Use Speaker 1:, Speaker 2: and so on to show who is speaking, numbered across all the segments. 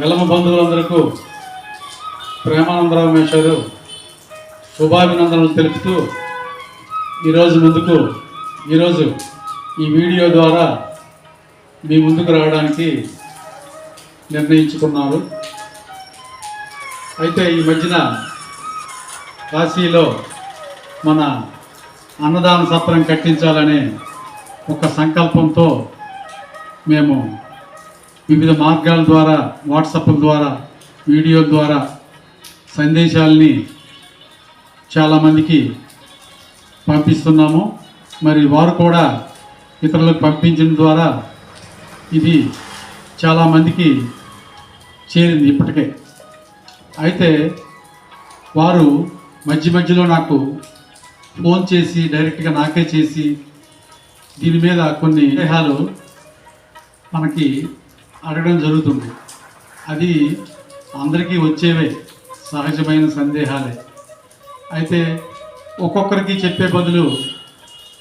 Speaker 1: వెలమ బంధువులందరకు ప్రేమానందరావు మేషారు శుభాభినందనలు తెలుపుతూ ఈరోజు ముందుకు ఈరోజు ఈ వీడియో ద్వారా మీ ముందుకు రావడానికి నిర్ణయించుకున్నారు. అయితే ఈ మధ్యన కాశీలో మన అన్నదాన సత్రం కట్టించాలనే ఒక సంకల్పంతో మేము వివిధ మార్గాల ద్వారా వాట్సాప్ల ద్వారా వీడియో ద్వారా సందేశాలని చాలామందికి పంపిస్తున్నాము. మరి వారు కూడా ఇతరులకు పంపించడం ద్వారా ఇది చాలామందికి చేరింది ఇప్పటికే. అయితే వారు మధ్య మధ్యలో నాకు ఫోన్ చేసి డైరెక్ట్గా నాకే చేసి దీని మీద కొన్ని సందేహాలు మనకి అడగడం జరుగుతుంది. అది అందరికీ వచ్చేవే సహజమైన సందేహాలే. అయితే ఒక్కొక్కరికి చెప్పే బదులు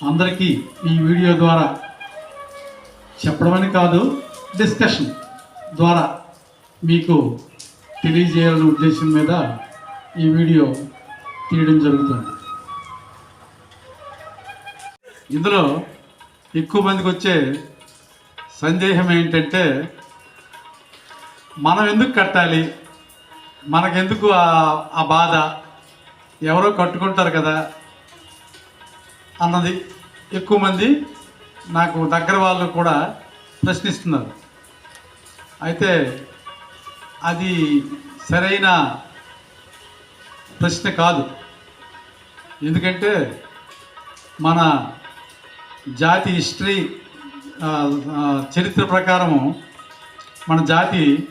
Speaker 1: అందరికీ ఈ వీడియో ద్వారా చెప్పడమని కాదు డిస్కషన్ ద్వారా మీకు తెలియజేయాలనే ఉద్దేశం మీద ఈ వీడియో తీయడం జరుగుతుంది. ఇందులో ఎక్కువ మందికి వచ్చే సందేహం ఏంటంటే మనం ఎందుకు కట్టాలి? మనకెందుకు ఆ- బాధ? ఎవరో కట్టుకుంటారు కదా? అన్నది ఎక్కువ మంది నాకు దగ్గర వాళ్ళు కూడా ప్రశ్నిస్తున్నారు. అయితే అది సరైన ప్రశ్న కాదు. ఎందుకంటే మన జాతి హిస్టరీ చరిత్ర ప్రకారము మన జాతి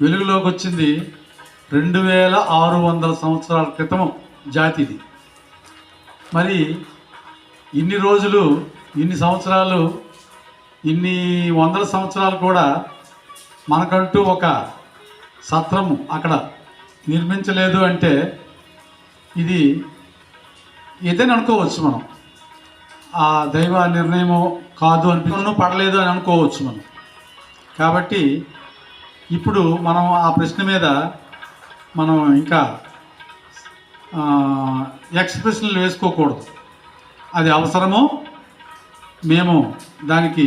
Speaker 1: వెలుగులోకి వచ్చింది రెండు వేల ఆరు వందల సంవత్సరాల క్రితం జాతిది. మరి ఇన్ని రోజులు ఇన్ని సంవత్సరాలు ఇన్ని వందల సంవత్సరాలు కూడా మనకంటూ ఒక సత్రము అక్కడ నిర్మించలేదు అంటే ఇది ఏదైనా అనుకోవచ్చు మనం. ఆ దైవ నిర్ణయము కాదు అనిపిస్తున్న పడలేదు అని అనుకోవచ్చు మనం. కాబట్టి ఇప్పుడు మనం ఆ ప్రశ్న మీద మనం ఇంకా ఎక్స్ప్రెషన్లు వేసుకోకూడదు. అది అవసరమో మేము దానికి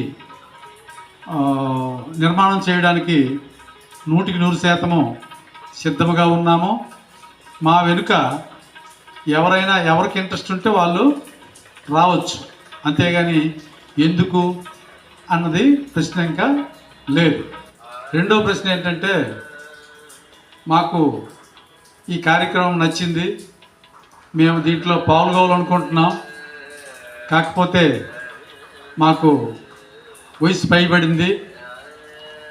Speaker 1: నిర్మాణం చేయడానికి నూటికి నూరు శాతము సిద్ధముగా ఉన్నాము. మా వెనుక ఎవరైనా ఎవరికి ఇంట్రెస్ట్ ఉంటే వాళ్ళు రావచ్చు. అంతేగాని ఎందుకు అన్నది ప్రశ్న ఇంకా లేదు. రెండో ప్రశ్న ఏంటంటే మాకు ఈ కార్యక్రమం నచ్చింది మేము దీంట్లో పాల్గొవాలనుకుంటున్నాం కాకపోతే మాకు వయసు పైబడింది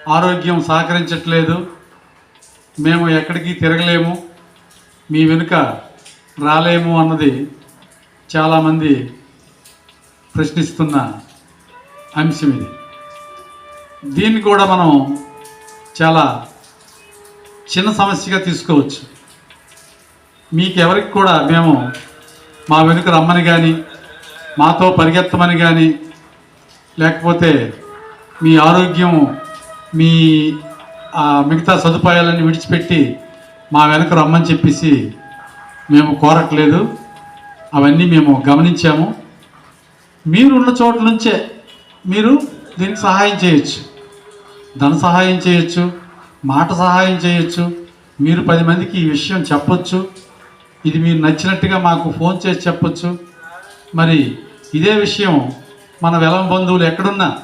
Speaker 1: ఆరోగ్యం సహకరించట్లేదు మేము ఎక్కడికి తిరగలేము మీ వెనుక రాలేము అన్నది చాలామంది ప్రశ్నిస్తున్న అంశం ఇది. దీన్ని కూడా మనం చాలా చిన్న సమస్యగా తీసుకోవచ్చు. మీకు ఎవరికి కూడా మేము మా వెనుక రమ్మని కానీ మాతో పరిగెత్తమని కానీ లేకపోతే మీ ఆరోగ్యం మీ మిగతా సదుపాయాలన్నీ విడిచిపెట్టి మా వెనుక రమ్మని చెప్పేసి మేము కోరట్లేదు. అవన్నీ మేము గమనించాము. మీరు ఉన్న చోట నుంచే మీరు దీనికి సహాయం చేయొచ్చు. ధన సహాయం చేయొచ్చు మాట సహాయం చేయొచ్చు మీరు పది మందికి ఈ విషయం చెప్పొచ్చు. ఇది మీరు నచ్చినట్టుగా మాకు ఫోన్ చేసి చెప్పొచ్చు. మరి ఇదే విషయం మన వెలం బంధువులు ఎక్కడున్నా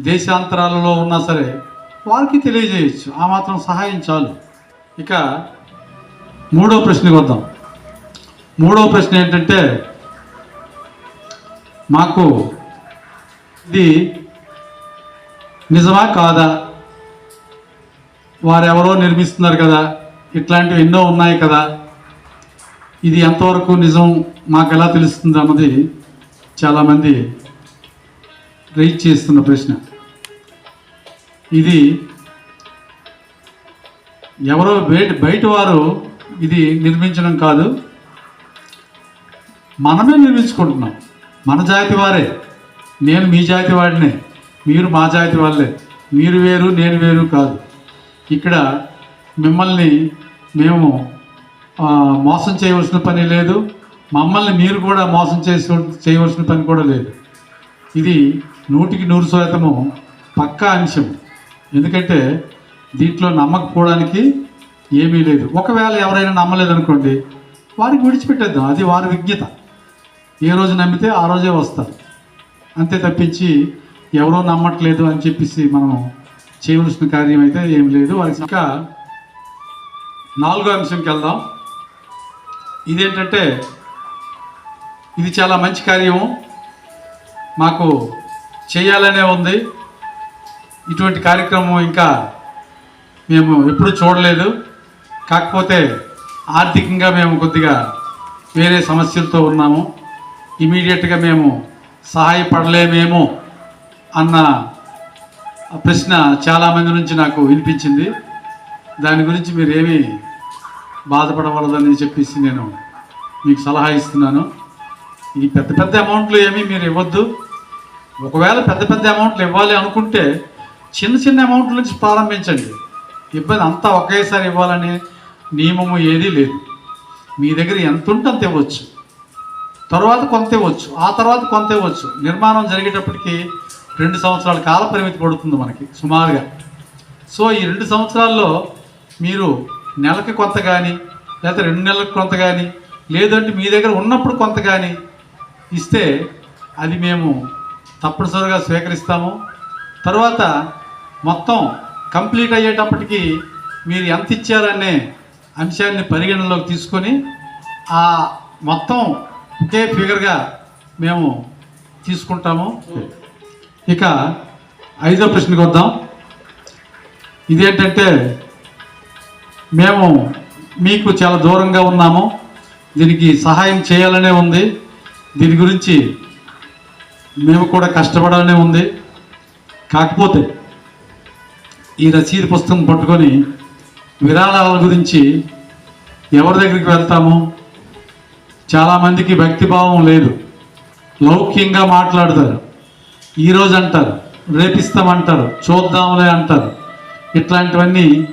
Speaker 1: దేశాంతరాలలో ఉన్నా సరే వారికి తెలియజేయచ్చు. ఆ మాత్రం సహాయం చాలు. ఇక మూడో ప్రశ్నకు వద్దాం. మూడో ప్రశ్న ఏంటంటే మాకు ఇది నిజమా కాదా? వారెవరో నిర్మిస్తున్నారు కదా ఇట్లాంటివి ఎన్నో ఉన్నాయి కదా. ఇది ఎంతవరకు నిజం మాకు ఎలా తెలుస్తుంది అన్నది చాలామంది రైజ్ చేస్తున్న ప్రశ్న. ఇది ఎవరో బయట బయట వారు ఇది నిర్మించడం కాదు. మనమే నిర్మించుకుంటున్నాం. మన జాతి వారే. నేను మీ జాతి వాడినే. మీరు మా జాతి వాళ్ళే. మీరు వేరు నేను వేరు కాదు. ఇక్కడ మిమ్మల్ని మేము మోసం చేయవలసిన పని లేదు. మమ్మల్ని మీరు కూడా మోసం చేసి చేయవలసిన పని కూడా లేదు. ఇది నూటికి నూరు శాతము పక్కా అంశం. ఎందుకంటే దీంట్లో నమ్మకపోవడానికి ఏమీ లేదు. ఒకవేళ ఎవరైనా నమ్మలేదనుకోండి వారికి విడిచిపెట్టేద్దాం. అది వారి విజ్ఞత. ఏ రోజు నమ్మితే ఆ రోజే వస్తారు. అంతే తప్పించి ఎవరో నమ్మట్లేదు అని చెప్పేసి మనం చేయవలసిన కార్యం అయితే ఏం లేదు. వారికి ఇంకా నాలుగో అంశంకి వెళ్దాం. ఇదేంటంటే ఇది చాలా మంచి కార్యము. మాకు చేయాలనే ఉంది. ఇటువంటి కార్యక్రమం ఇంకా మేము ఎప్పుడూ చూడలేదు. కాకపోతే ఆర్థికంగా మేము కొద్దిగా వేరే సమస్యలతో ఉన్నాము. ఇమీడియట్గా మేము సహాయపడలేమేమో అన్న ప్రశ్న చాలామంది నుంచి నాకు వినిపించింది. దాని గురించి మీరు ఏమీ బాధపడవలదని చెప్పేసి నేను మీకు సలహా ఇస్తున్నాను. ఈ పెద్ద పెద్ద అమౌంట్లు ఏమీ మీరు ఇవ్వద్దు. ఒకవేళ పెద్ద పెద్ద అమౌంట్లు ఇవ్వాలి అనుకుంటే చిన్న చిన్న అమౌంట్ల నుంచి ప్రారంభించండి. ఇబ్బంది అంతా ఒకేసారి ఇవ్వాలనే నియమము ఏదీ లేదు. మీ దగ్గర ఎంత ఉంటే అంత ఇవ్వచ్చు. తర్వాత కొంత ఇవ్వచ్చు. ఆ తర్వాత కొంత ఇవ్వచ్చు. నిర్మాణం జరిగేటప్పటికి రెండు సంవత్సరాల కాల పరిమితి పడుతుంది మనకి సుమారుగా. సో ఈ రెండు సంవత్సరాల్లో మీరు నెలకి కొంత కానీ లేకపోతే రెండు నెలలకు కొంత కానీ లేదంటే మీ దగ్గర ఉన్నప్పుడు కొంత కానీ ఇస్తే అది మేము తప్పనిసరిగా స్వీకరిస్తాము. తర్వాత మొత్తం కంప్లీట్ అయ్యేటప్పటికి మీరు ఎంత ఇచ్చారనే అంశాన్ని పరిగణనలోకి తీసుకొని ఆ మొత్తం ఒకే ఫిగర్గా మేము తీసుకుంటాము. ఇక ఐదో ప్రశ్నకు వద్దాం. ఇదేంటంటే మేము మీకు చాలా దూరంగా ఉన్నాము. దీనికి సహాయం చేయాలనే ఉంది. దీని గురించి మేము కూడా కష్టపడాలనే ఉంది. కాకపోతే ఈ రసీదు పుస్తకం పట్టుకొని విరాళాల గురించి ఎవరి దగ్గరికి వెళ్తాము? చాలామందికి భక్తిభావం లేదు. లౌక్యంగా మాట్లాడతారు. ఈరోజు అంటారు రేపిస్తామంటారు చూద్దాంలే అంటారు. ఇట్లాంటివన్నీ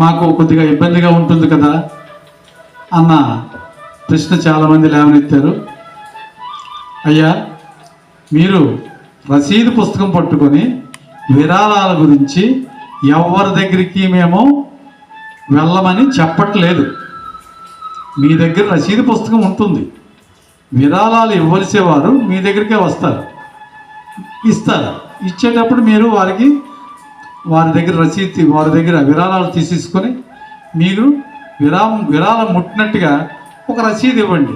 Speaker 1: మాకు కొద్దిగా ఇబ్బందిగా ఉంటుంది కదా? అన్న ప్రశ్న చాలామంది లేవనెత్తారు. అయ్యా మీరు రసీదు పుస్తకం పట్టుకొని విరాళాల గురించి ఎవరి దగ్గరికి మేము వెళ్ళమని చెప్పట్లేదు. మీ దగ్గర రసీదు పుస్తకం ఉంటుంది. విరాళాలు ఇవ్వలసేవారు మీ దగ్గరికే వస్తారు. ఇస్తారు ఇచ్చేటప్పుడు మీరు వారికి వారి దగ్గర రసీదు వారి దగ్గర విరాళాలు తీసేసుకొని మీరు విరామం విరాళం ముట్టినట్టుగా ఒక రసీదు ఇవ్వండి.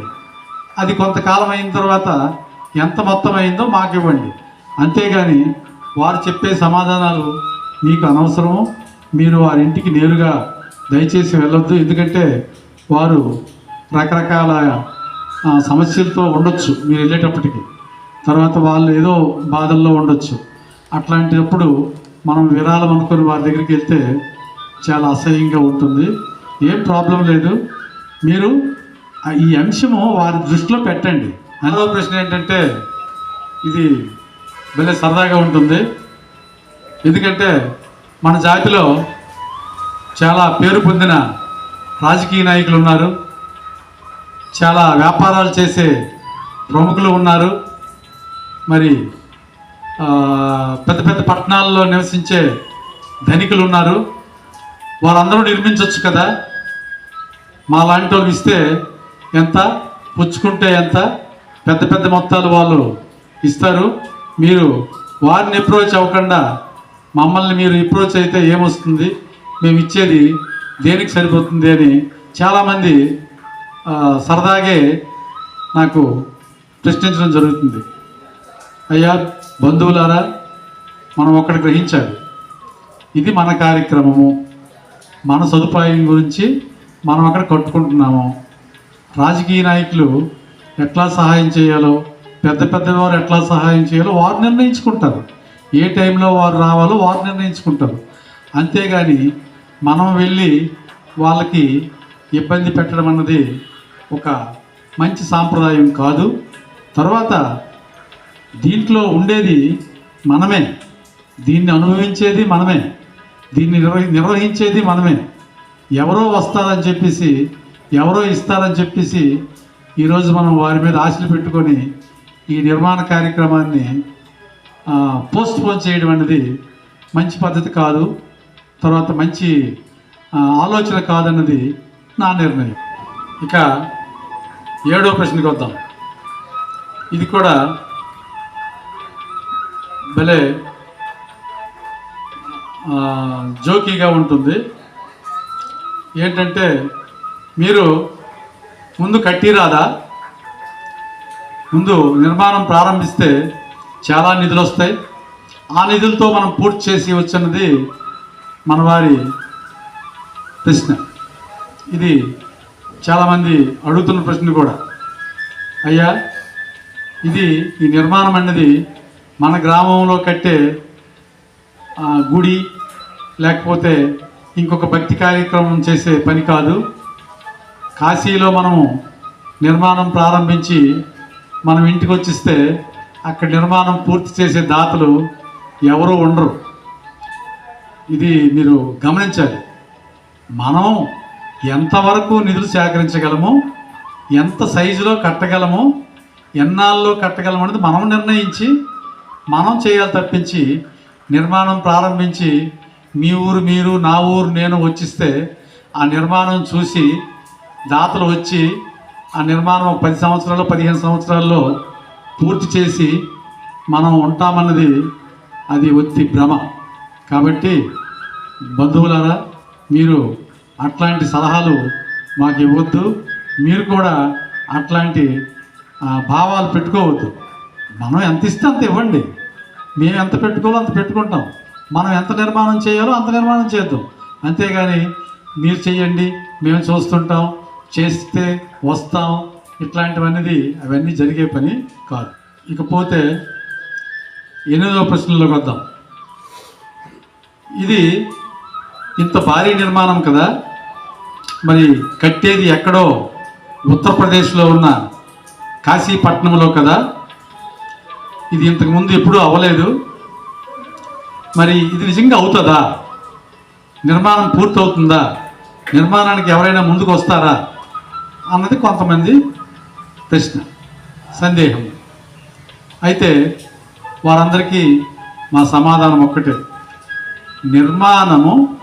Speaker 1: అది కొంతకాలం అయిన తర్వాత ఎంత మొత్తం అయిందో మాకు ఇవ్వండి. అంతేగాని వారు చెప్పే సమాధానాలు మీకు అనవసరము. మీరు వారి ఇంటికి నేరుగా దయచేసి వెళ్ళొద్దు. ఎందుకంటే వారు రకరకాల సమస్యలతో ఉండొచ్చు మీరు వెళ్ళేటప్పటికి. తర్వాత వాళ్ళు ఏదో బాధల్లో ఉండొచ్చు. అట్లాంటప్పుడు మనం విరాళం అనుకుని వారి దగ్గరికి వెళ్తే చాలా అసహ్యంగా ఉంటుంది. ఏం ప్రాబ్లం లేదు. మీరు ఈ అంశము వారి దృష్టిలో పెట్టండి. రెండవ ప్రశ్న ఏంటంటే ఇది భలే సరదాగా ఉంటుంది. ఎందుకంటే మన జాతిలో చాలా పేరు పొందిన రాజకీయ నాయకులు ఉన్నారు. చాలా వ్యాపారాలు చేసే ప్రముఖులు ఉన్నారు. మరి పెద్ద పెద్ద పట్టణాల్లో నివసించే ధనికులు ఉన్నారు వారందరూ నిర్మించవచ్చు కదా? మా లాంటి వాళ్ళు ఇస్తే ఎంత? పుచ్చుకుంటే ఎంత? పెద్ద పెద్ద మొత్తాలు వాళ్ళు ఇస్తారు. మీరు వారిని అప్రోచ్ అవ్వకుండా మమ్మల్ని మీరు అప్రోచ్ అయితే ఏమొస్తుంది? మేము ఇచ్చేది దేనికి సరిపోతుంది అని చాలామంది సరదాగే నాకు ప్రశ్నించడం జరుగుతుంది. అయ్యా బంధువులారా మనం ఒక్కడ గ్రహించాలి. ఇది మన కార్యక్రమము. మన సదుపాయం గురించి మనం అక్కడ కట్టుకుంటున్నాము. రాజకీయ నాయకులు ఎట్లా సహాయం చేయాలో పెద్ద పెద్ద వారు ఎట్లా సహాయం చేయాలో వారు నిర్ణయించుకుంటారు. ఏ టైంలో వారు రావాలో వారు నిర్ణయించుకుంటారు. అంతేగాని మనం వెళ్ళి వాళ్ళకి ఇబ్బంది పెట్టడం అన్నది ఒక మంచి సాంప్రదాయం కాదు. తర్వాత దీంట్లో ఉండేది మనమే. దీన్ని అనుభవించేది మనమే. దీన్ని నిర్వహించేది మనమే. ఎవరో వస్తారని చెప్పేసి ఎవరో ఇస్తారని చెప్పేసి ఈరోజు మనం వారి మీద ఆశలు పెట్టుకొని ఈ నిర్మాణ కార్యక్రమాన్ని పోస్ట్ పోన్ చేయడం అనేది మంచి పద్ధతి కాదు. తర్వాత మంచి ఆలోచన కాదన్నది నా నిర్ణయం. ఇక ఏడో ప్రశ్నకి వద్దాం. ఇది కూడా భలే జోకీగా ఉంటుంది. ఏంటంటే మీరు ముందు కట్టిరాదా? ముందు నిర్మాణం ప్రారంభిస్తే చాలా నిధులు వస్తాయి. ఆ నిధులతో మనం పూర్తి చేసి వచ్చినది మన వారి ప్రశ్న. ఇది చాలామంది అడుగుతున్న ప్రశ్న కూడా. అయ్యా ఇది ఈ నిర్మాణం అనేది మన గ్రామంలో కట్టే గుడి లేకపోతే ఇంకొక భక్తి కార్యక్రమం చేసే పని కాదు. కాశీలో మనము నిర్మాణం ప్రారంభించి మనం ఇంటికి వచ్చిస్తే అక్కడ నిర్మాణం పూర్తి చేసే దాతలు ఎవరు ఉండరు. ఇది మీరు గమనించాలి. మనం ఎంతవరకు నిధులు సేకరించగలము ఎంత సైజులో కట్టగలము ఎన్నాళ్ళలో కట్టగలము అనేది మనం నిర్ణయించి మనం చేయాలి తప్పించి నిర్మాణం ప్రారంభించి మీ ఊరు మీరు నా ఊరు నేను వచ్చిస్తే ఆ నిర్మాణం చూసి దాతలు వచ్చి ఆ నిర్మాణం ఒక పది సంవత్సరాలు పదిహేను సంవత్సరాల్లో పూర్తి చేసి మనం ఉంటామన్నది అది ఒత్తి భ్రమ. కాబట్టి బంధువులారా మీరు అట్లాంటి సలహాలు మాకు ఇవ్వద్దు. మీరు కూడా అట్లాంటి భావాలు పెట్టుకోవద్దు. మనం ఎంత ఇస్తే అంత ఇవ్వండి. మేము ఎంత పెట్టుకోవాలో అంత పెట్టుకుంటాం. మనం ఎంత నిర్మాణం చేయాలో అంత నిర్మాణం చేద్దాం. అంతేగాని మీరు చేయండి మేము చూస్తుంటాం చేస్తే వస్తాం ఇట్లాంటివన్నీ అవన్నీ జరిగే పని కాదు. ఇకపోతే ఎనిమిదవ ప్రశ్నలోకి వద్దాం. ఇది ఇంత భారీ నిర్మాణం కదా. మరి కట్టేది ఎక్కడో ఉత్తరప్రదేశ్లో ఉన్న కాశీపట్నంలో కదా. ఇది ఇంతకుముందు ఎప్పుడూ అవ్వలేదు. మరి ఇది నిజంగా అవుతుందా? నిర్మాణం పూర్తవుతుందా? నిర్మాణానికి ఎవరైనా ముందుకు వస్తారా అన్నది కొంతమంది ప్రశ్న సందేహం. అయితే వారందరికీ మా సమాధానం ఒక్కటే. నిర్మాణము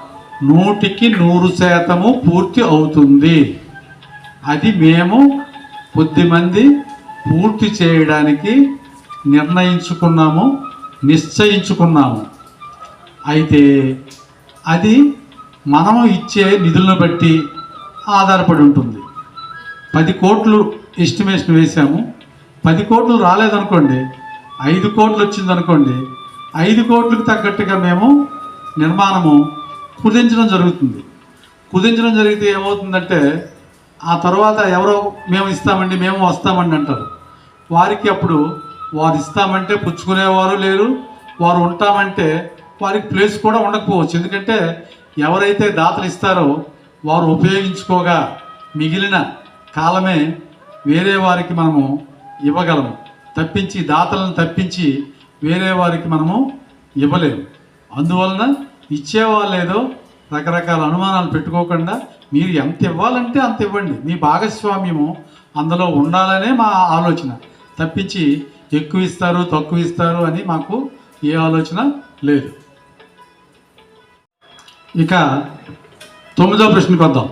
Speaker 1: నూటికి నూరు శాతము పూర్తి అవుతుంది. అది మేము కొద్దిమంది పూర్తి చేయడానికి నిర్ణయించుకున్నాము నిశ్చయించుకున్నాము. అయితే అది మనము ఇచ్చే నిధులను బట్టి ఆధారపడి ఉంటుంది. పది కోట్లు ఎస్టిమేషన్ వేసాము పది కోట్లు రాలేదనుకోండి ఐదు కోట్లు వచ్చిందనుకోండి ఐదు కోట్లకు తగ్గట్టుగా మేము నిర్మాణము కుదించడం జరుగుతుంది. కుదించడం జరిగితే ఏమవుతుందంటే ఆ తర్వాత ఎవరో మేము ఇస్తామండి మేము వస్తామండి అంటారు. వారికి అప్పుడు వారు ఇస్తామంటే పుచ్చుకునేవారు లేరు వారు ఉంటామంటే వారికి ప్లేస్ కూడా ఉండకపోవచ్చు. ఎందుకంటే ఎవరైతే దాతలు ఇస్తారో వారు ఉపయోగించుకోగా మిగిలిన కాలమే వేరే వారికి మనము ఇవ్వగలము. తప్పించి దాతలను తప్పించి వేరే వారికి మనము ఇవ్వలేము. అందువలన ఇచ్చేవాళ్ళు ఏదో రకరకాల అనుమానాలు పెట్టుకోకుండా మీరు ఎంత ఇవ్వాలంటే అంత ఇవ్వండి. మీ భాగస్వామ్యము అందులో ఉండాలనే మా ఆలోచన. తప్పించి ఎక్కువ ఇస్తారు తక్కువ ఇస్తారు అని మాకు ఏ ఆలోచన లేదు. ఇక తొమ్మిదో ప్రశ్నకు వద్దాం.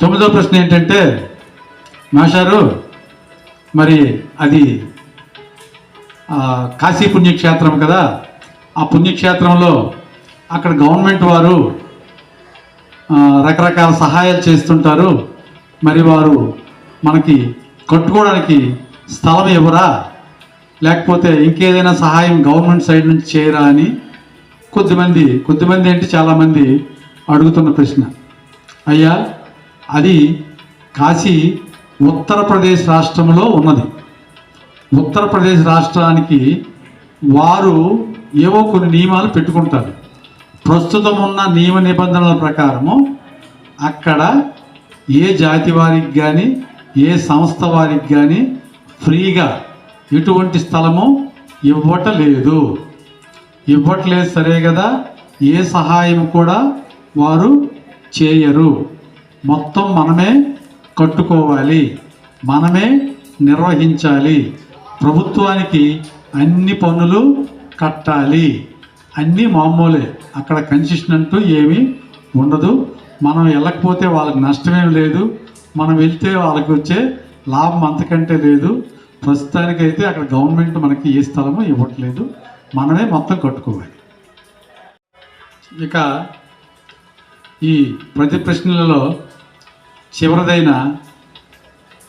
Speaker 1: తొమ్మిదో ప్రశ్న ఏంటంటే మాషారు మరి అది కాశీ పుణ్యక్షేత్రం కదా ఆ పుణ్యక్షేత్రంలో అక్కడ గవర్నమెంట్ వారు రకరకాల సహాయాలు చేస్తుంటారు. మరి వారు మనకి కట్టుకోవడానికి స్థలం ఇవ్వరా? లేకపోతే ఇంకేదైనా సహాయం గవర్నమెంట్ సైడ్ నుంచి చేయరా అని కొద్దిమంది కొద్దిమంది ఏంటి చాలామంది అడుగుతున్న ప్రశ్న. అయ్యా అది కాశీ ఉత్తరప్రదేశ్ రాష్ట్రంలో ఉన్నది. ఉత్తరప్రదేశ్ రాష్ట్రానికి వారు ఏవో కొన్ని నియమాలు పెట్టుకుంటారు. ప్రస్తుతం ఉన్న నియమ నిబంధనల ప్రకారము అక్కడ ఏ జాతి వారికి కానీ ఏ సంస్థ వారికి కానీ ఫ్రీగా ఎటువంటి స్థలము ఇవ్వటలేదు. ఇవ్వట్లేదు సరే కదా? ఏ సహాయం కూడా వారు చేయరు. మొత్తం మనమే కట్టుకోవాలి. మనమే నిర్వహించాలి. ప్రభుత్వానికి అన్ని పన్నులు కట్టాలి. అన్నీ మామూలే. అక్కడ కన్సెషన్ అంటూ ఏమీ ఉండదు. మనం వెళ్ళకపోతే వాళ్ళకి నష్టమేం లేదు. మనం వెళ్తే వాళ్ళకి వచ్చే లాభం అంతకంటే లేదు. ప్రస్తుతానికైతే అక్కడ గవర్నమెంట్ మనకి ఏ స్థలము ఇవ్వట్లేదు. మనమే మొత్తం కట్టుకోవాలి. ఇక ఈ ప్రతి ప్రశ్నలలో చివరిదైన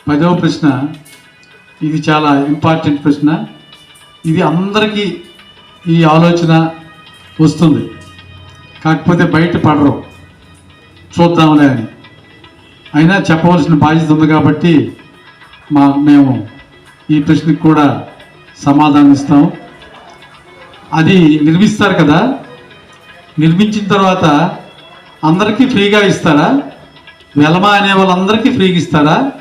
Speaker 1: పదవ ప్రశ్న. ఇది చాలా ఇంపార్టెంట్ ప్రశ్న. ఇది అందరికీ ఈ ఆలోచన వస్తుంది. కాకపోతే బయట పడరు. చూద్దాంలే అని. అయినా చెప్పవలసిన బాధ్యత ఉంది కాబట్టి మా మేము ఈ ప్రశ్నకు కూడా సమాధానం ఇస్తాం. అది నిర్మిస్తారు కదా? నిర్మించిన తర్వాత అందరికీ ఫ్రీగా ఇస్తారా? వెలమా అనే వాళ్ళందరికీ ఫ్రీగా ఇస్తారా?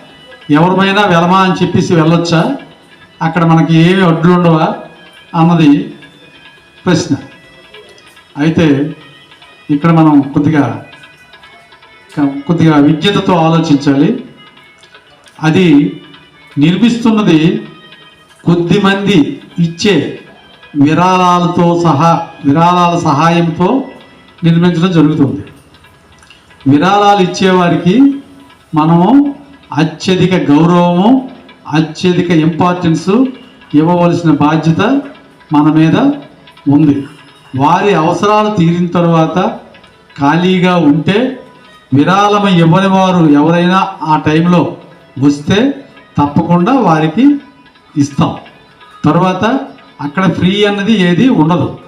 Speaker 1: ఎవరిమైనా వెలమా అని చెప్పేసి వెళ్ళొచ్చా? అక్కడ మనకి ఏమి అడ్డులు ఉండవా? అన్నది ప్రశ్న. అయితే ఇక్కడ మనం కొద్దిగా కొద్దిగా విద్యతతో ఆలోచించాలి. అది నిర్మిస్తున్నది కొద్దిమంది ఇచ్చే విరాళాలతో సహా విరాళాల సహాయంతో నిర్మించడం జరుగుతుంది. విరాళాలు ఇచ్చేవారికి మనము అత్యధిక గౌరవము అత్యధిక ఇంపార్టెన్స్ ఇవ్వవలసిన బాధ్యత మన మీద ఉంది. వారి అవసరాలు తీరిన తర్వాత ఖాళీగా ఉంటే విరాళం ఇవ్వని వారు ఎవరైనా ఆ టైంలో వస్తే తప్పకుండా వారికి ఇస్తాం. తర్వాత అక్కడ ఫ్రీ అన్నది ఏది ఉండదు.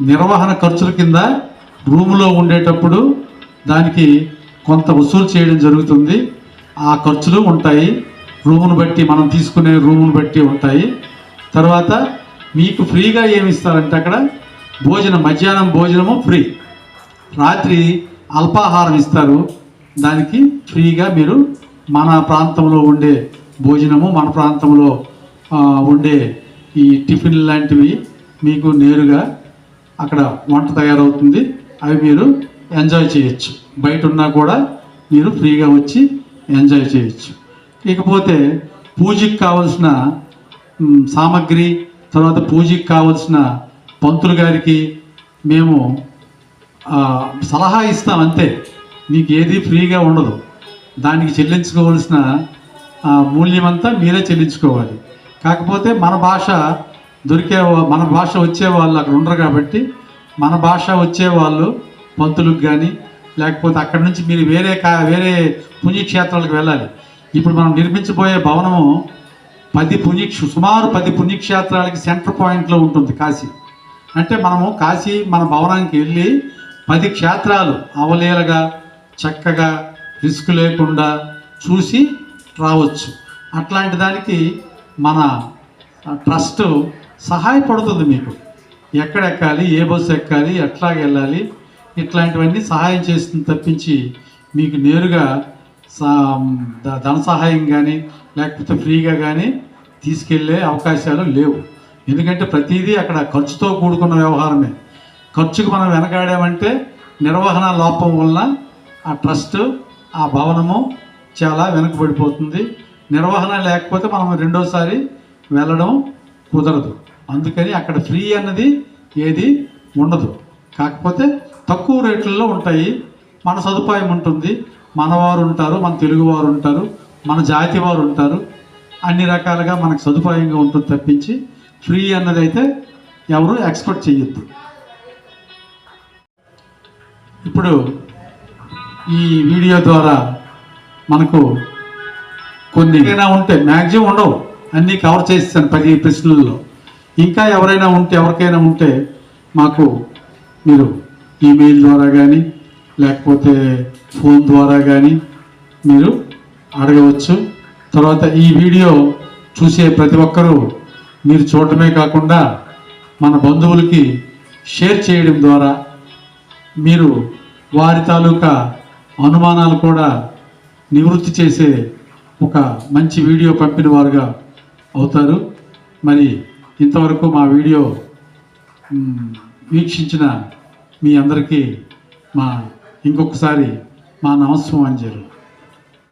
Speaker 1: నిర్వహణ ఖర్చుల కింద రూములో ఉండేటప్పుడు దానికి కొంత వసూలు చేయడం జరుగుతుంది. ఆ ఖర్చులు ఉంటాయి. రూమును బట్టి మనం తీసుకునే రూమును బట్టి ఉంటాయి. తర్వాత మీకు ఫ్రీగా ఏమి ఇస్తారంటే అక్కడ భోజనం మధ్యాహ్నం భోజనము ఫ్రీ. రాత్రి అల్పాహారం ఇస్తారు. దానికి ఫ్రీగా మీరు మన ప్రాంతంలో ఉండే భోజనము మన ప్రాంతంలో ఉండే ఈ టిఫిన్ లాంటివి మీకు నేరుగా అక్కడ వంట తయారవుతుంది. అవి మీరు ఎంజాయ్ చేయొచ్చు. బయట ఉన్నా కూడా మీరు ఫ్రీగా వచ్చి ఎంజాయ్ చేయొచ్చు. ఇకపోతే పూజకి కావలసిన సామాగ్రి సామగ్రి తర్వాత పూజకి కావలసిన పంతులు గారికి మేము సలహా ఇస్తాం అంతే. మీకు ఏది ఫ్రీగా ఉండదు. దానికి చెల్లించుకోవాల్సిన మూల్యమంతా మీరే చెల్లించుకోవాలి. కాకపోతే మన భాష దొరికే మన భాష వచ్చే వాళ్ళు అక్కడ ఉండరు కాబట్టి మన భాష వచ్చే వాళ్ళు పంతులకు కానీ లేకపోతే అక్కడి నుంచి మీరు వేరే కా వేరే పుణ్యక్షేత్రాలకు వెళ్ళాలి. ఇప్పుడు మనం నిర్మించబోయే భవనము పది పుణ్య సుమారు పది పుణ్యక్షేత్రాలకి సెంటర్ పాయింట్లో ఉంటుంది కాశీ. అంటే మనము కాశీ మన భవనానికి వెళ్ళి పది క్షేత్రాలు అవలీలగా చక్కగా రిస్క్ లేకుండా చూసి రావచ్చు. అట్లాంటి దానికి మన ట్రస్ట్ సహాయపడుతుంది మీకు. ఎక్కడ ఎక్కాలి ఏ బస్సు ఎక్కాలి ఎట్లా వెళ్ళాలి ఇట్లాంటివన్నీ సహాయం చేస్తుంది తప్పించి మీకు నేరుగా సా- ధన సహాయం కానీ లేకపోతే ఫ్రీగా కానీ తీసుకెళ్ళే అవకాశాలు లేవు. ఎందుకంటే ప్రతిదీ అక్కడ ఖర్చుతో కూడుకున్న వ్యవహారమే. ఖర్చుకు మనం వెనకాడామంటే నిర్వహణ లోపం వలన ఆ ట్రస్ట్ ఆ భవనము చాలా వెనకబడిపోతుంది. నిర్వహణ లేకపోతే మనం రెండోసారి వెళ్ళడం కుదరదు. అందుకని అక్కడ ఫ్రీ అన్నది ఏది ఉండదు. కాకపోతే తక్కువ రేట్లలో ఉంటాయి. మన సదుపాయం ఉంటుంది. మనవారు ఉంటారు మన తెలుగువారు ఉంటారు మన జాతి వారు ఉంటారు. అన్ని రకాలుగా మనకు సదుపాయంగా ఉంటుంది తప్పించి ఫ్రీ అన్నది అయితే ఎవరు ఎక్స్పెక్ట్ చేయొద్దు. ఇప్పుడు ఈ వీడియో ద్వారా మనకు కొన్ని ఏమైనా ఉంటే మ్యాక్సిమం ఉండవు. అన్నీ కవర్ చేస్తాను పది ప్రశ్నల్లో. ఇంకా ఎవరైనా ఉంటే ఎవరికైనా ఉంటే మాకు మీరు ఈమెయిల్ ద్వారా కానీ లేకపోతే ఫోన్ ద్వారా కానీ మీరు అడగవచ్చు. తర్వాత ఈ వీడియో చూసే ప్రతి ఒక్కరూ మీరు చూడటమే కాకుండా మన బంధువులకి షేర్ చేయడం ద్వారా మీరు వారి తాలూకా అనుమానాలు కూడా నివృత్తి చేసే ఒక మంచి వీడియో పంపిన వారుగా అవుతారు. మరి ఇంతవరకు మా వీడియో వీక్షించిన మీ అందరికీ మా ఇంకొకసారి మా నమస్కారం